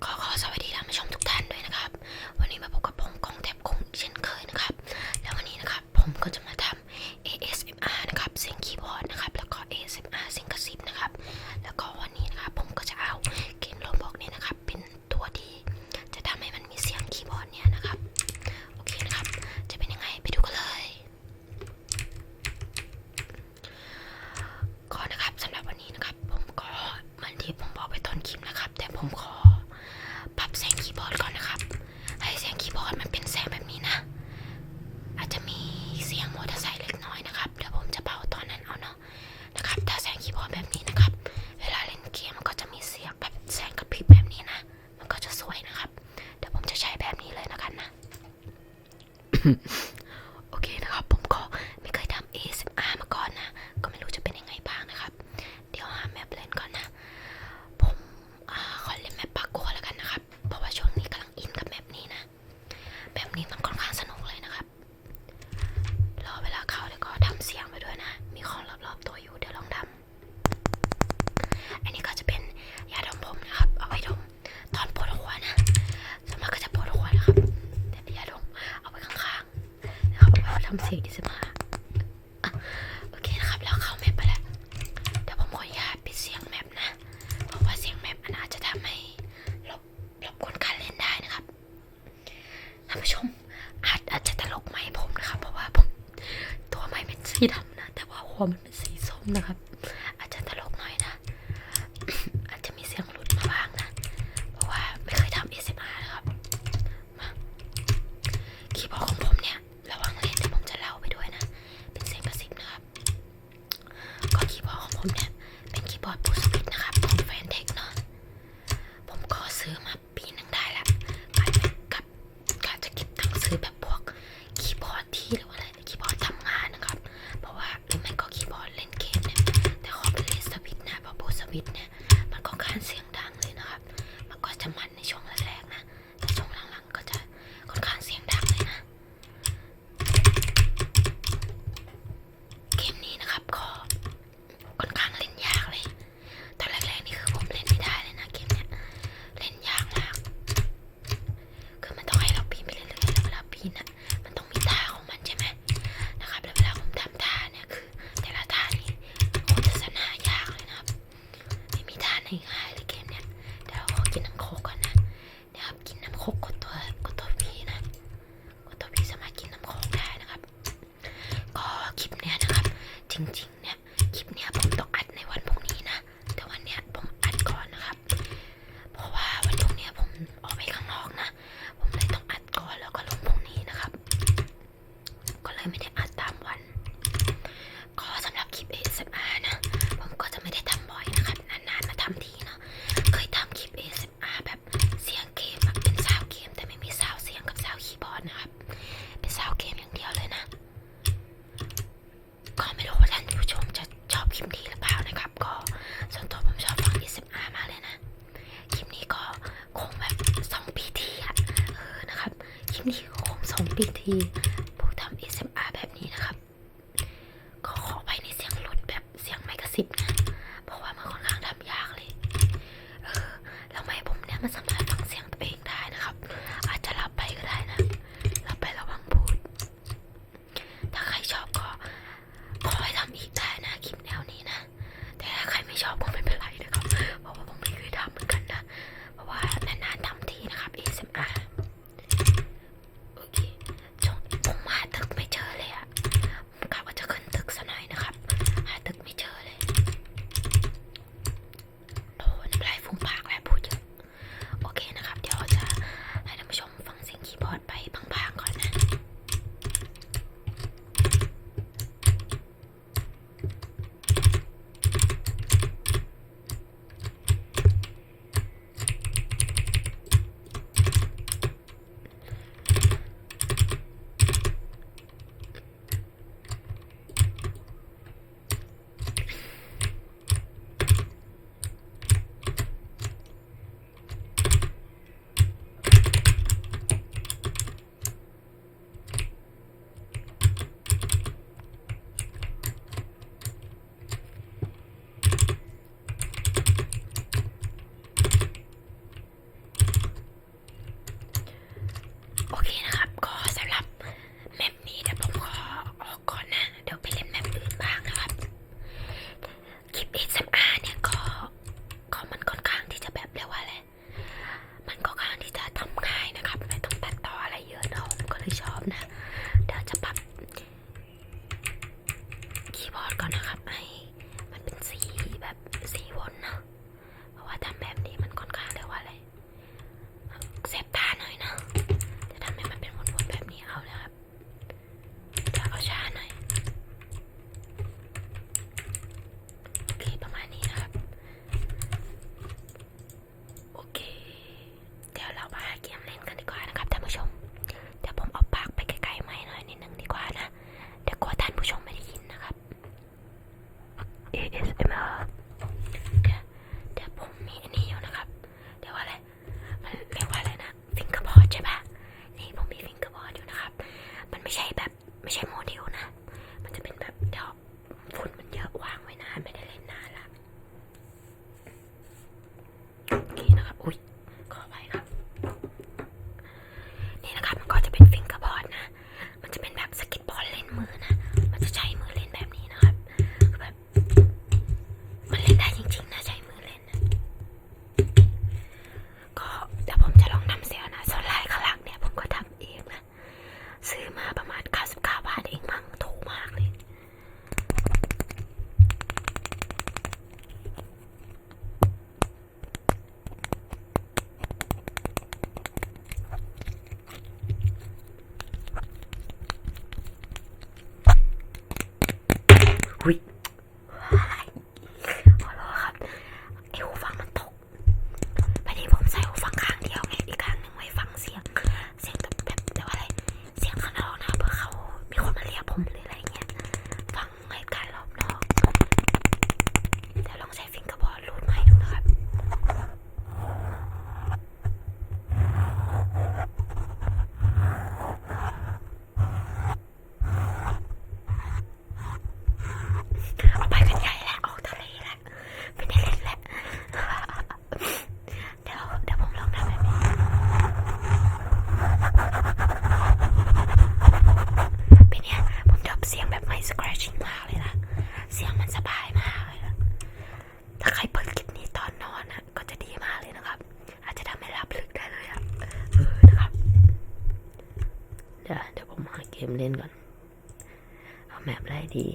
顔がさわりなんな発 คลิปนี้ก็คงสองปีที มเล่นก่อน เอาแมปได้ดี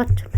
퍼져.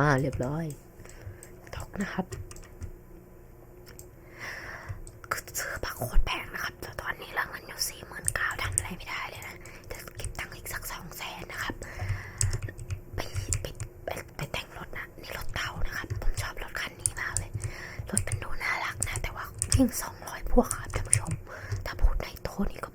่าเรียบร้อยท็อกนะครับซื้อผักโคตรแพงนะครับแต่ตอนนี้เราเงินอยู่สี่หมื่นเก้าทำอะไรไม่ได้เลยนะจะเก็บตังค์อีกสักสองแสนนะครับไปไปไปแต่งรถนะนี่รถเตานะครับ ผมชอบรถคันนี้มากเลย รถมันดูน่ารักนะ แต่ว่าวิ่งสองร้อยพวกครับท่านผู้ชม ถ้าพูดในโทนี่ก็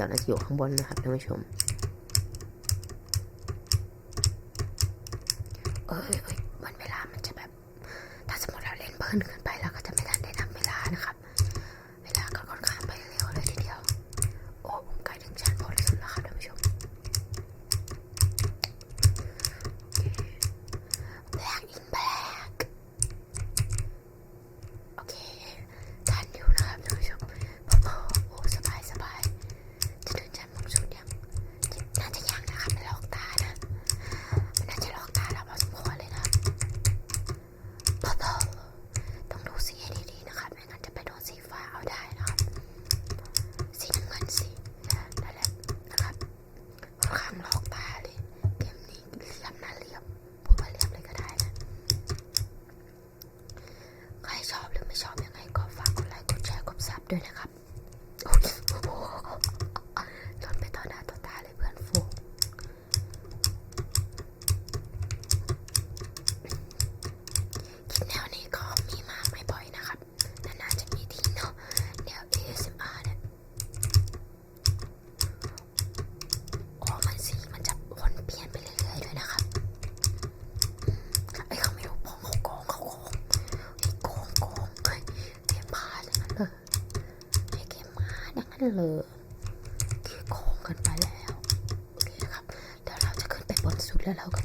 讲的是永恒波人的海豚熊。 เลยที่โค้งกันไปแล้ว โอเคครับ เดี๋ยวเราจะขึ้นไปบนสุดแล้วเราก็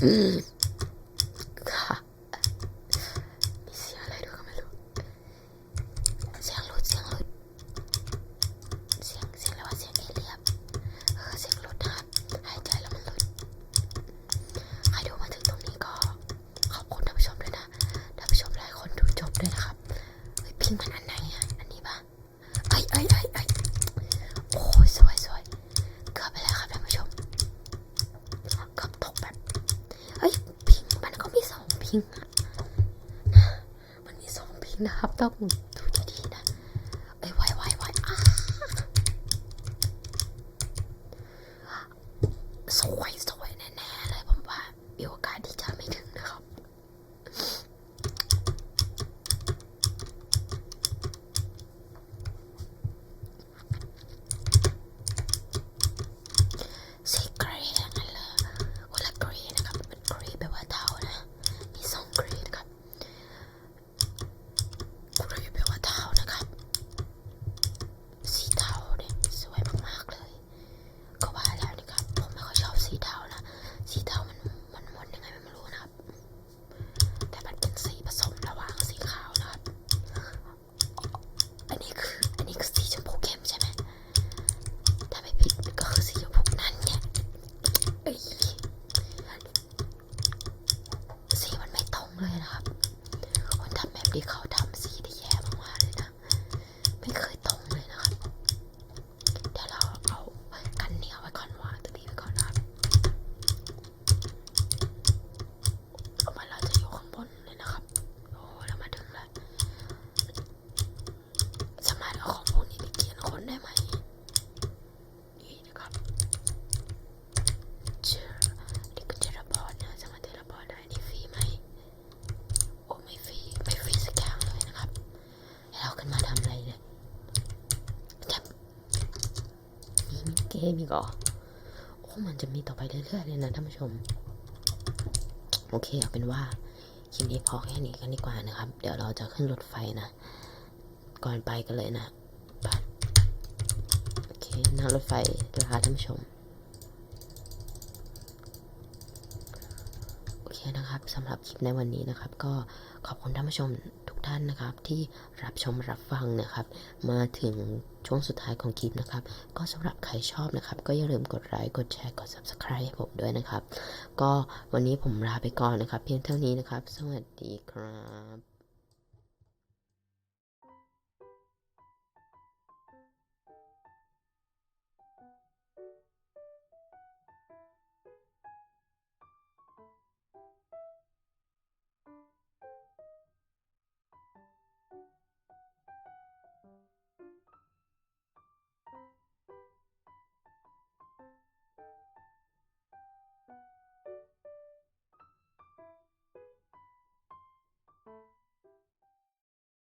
Mm. มันมีสองพิงนะครับต้อง ที่เขาทำ มอีกเหรอโอ้มันจะมีต่อไปเรื่อยๆเลยนะท่านผู้ชม โอเคเอาเป็นว่าคลิปนี้พอแค่นี้กันดีกว่านะครับ เดี๋ยวเราจะขึ้นรถไฟนะ ก่อนไปกันเลยนะโอเคนั่งรถไฟลาท่านผู้ชมโอเคนะครับสำหรับคลิปในวันนี้นะครับ ก็ขอบคุณท่านผู้ชม ท่านนะครับที่รับชมรับฟังนะครับ มาถึงช่วงสุดท้ายของคลิปนะครับ ก็สำหรับใครชอบนะครับ ก็อย่าลืมกดไลค์กดแชร์กด subscribe ให้ผมด้วยนะครับ ก็วันนี้ผมลาไปก่อนนะครับ เพียงเท่านี้นะครับ สวัสดีครับ